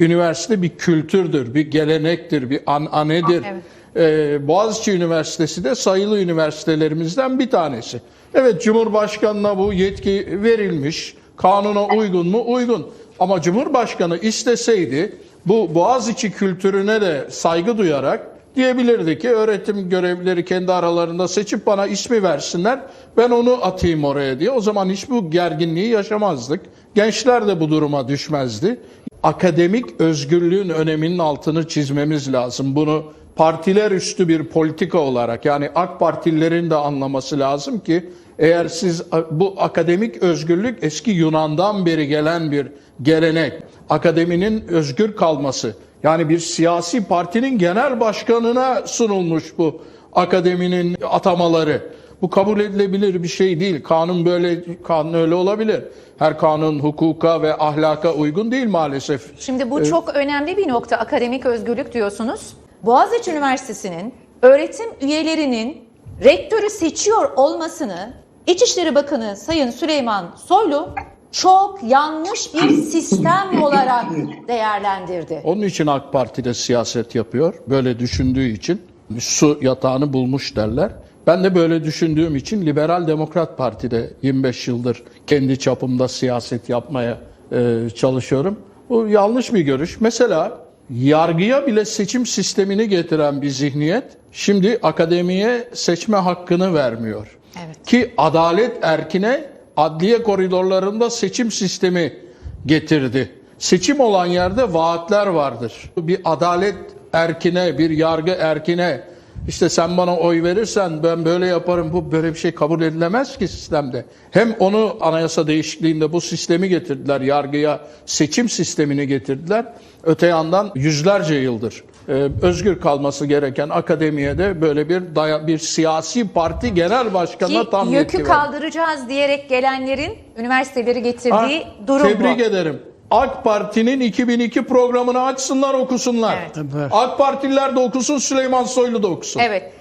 Üniversite bir kültürdür, bir gelenektir, bir ananedir. Evet. Ee, Boğaziçi Üniversitesi de sayılı üniversitelerimizden bir tanesi. Evet Cumhurbaşkanına bu yetki verilmiş. Kanuna uygun mu? Uygun. Ama Cumhurbaşkanı isteseydi bu Boğaziçi kültürüne de saygı duyarak diyebilirdi ki öğretim görevlileri kendi aralarında seçip bana ismi versinler. Ben onu atayım oraya diye. O zaman hiç bu gerginliği yaşamazdık. Gençler de bu duruma düşmezdi. Akademik özgürlüğün öneminin altını çizmemiz lazım. Bunu partiler üstü bir politika olarak yani AK Partililerin de anlaması lazım ki eğer siz bu akademik özgürlük eski Yunan'dan beri gelen bir gelenek. Akademinin özgür kalması. Yani bir siyasi partinin genel başkanına sunulmuş bu akademinin atamaları. Bu kabul edilebilir bir şey değil. Kanun böyle kanun öyle olabilir. Her kanun hukuka ve ahlaka uygun değil maalesef. Şimdi bu çok önemli bir nokta akademik özgürlük diyorsunuz. Boğaziçi Üniversitesi'nin öğretim üyelerinin rektörü seçiyor olmasını İçişleri Bakanı Sayın Süleyman Soylu çok yanlış bir sistem olarak değerlendirdi. Onun için AK Parti'de siyaset yapıyor. Böyle düşündüğü için su yatağını bulmuş derler. Ben de böyle düşündüğüm için Liberal Demokrat Parti'de 25 yıldır kendi çapımda siyaset yapmaya e, çalışıyorum. Bu yanlış bir görüş. Mesela yargıya bile seçim sistemini getiren bir zihniyet şimdi akademiye seçme hakkını vermiyor. Evet. Ki adalet erkine adliye koridorlarında seçim sistemi getirdi. Seçim olan yerde vaatler vardır. Bir adalet erkine, bir yargı erkine işte sen bana oy verirsen ben böyle yaparım. Bu böyle bir şey kabul edilemez ki sistemde. Hem onu anayasa değişikliğinde bu sistemi getirdiler. Yargıya seçim sistemini getirdiler. Öte yandan yüzlerce yıldır e, özgür kalması gereken akademiye de böyle bir daya- bir siyasi parti genel başkanına Ki tam yetki yükü verdi. kaldıracağız diyerek gelenlerin üniversiteleri getirdiği Ha, durum Tebrik bu. ederim. AK Parti'nin 2002 programını açsınlar okusunlar. Evet. AK Partililer de okusun Süleyman Soylu da okusun. Evet.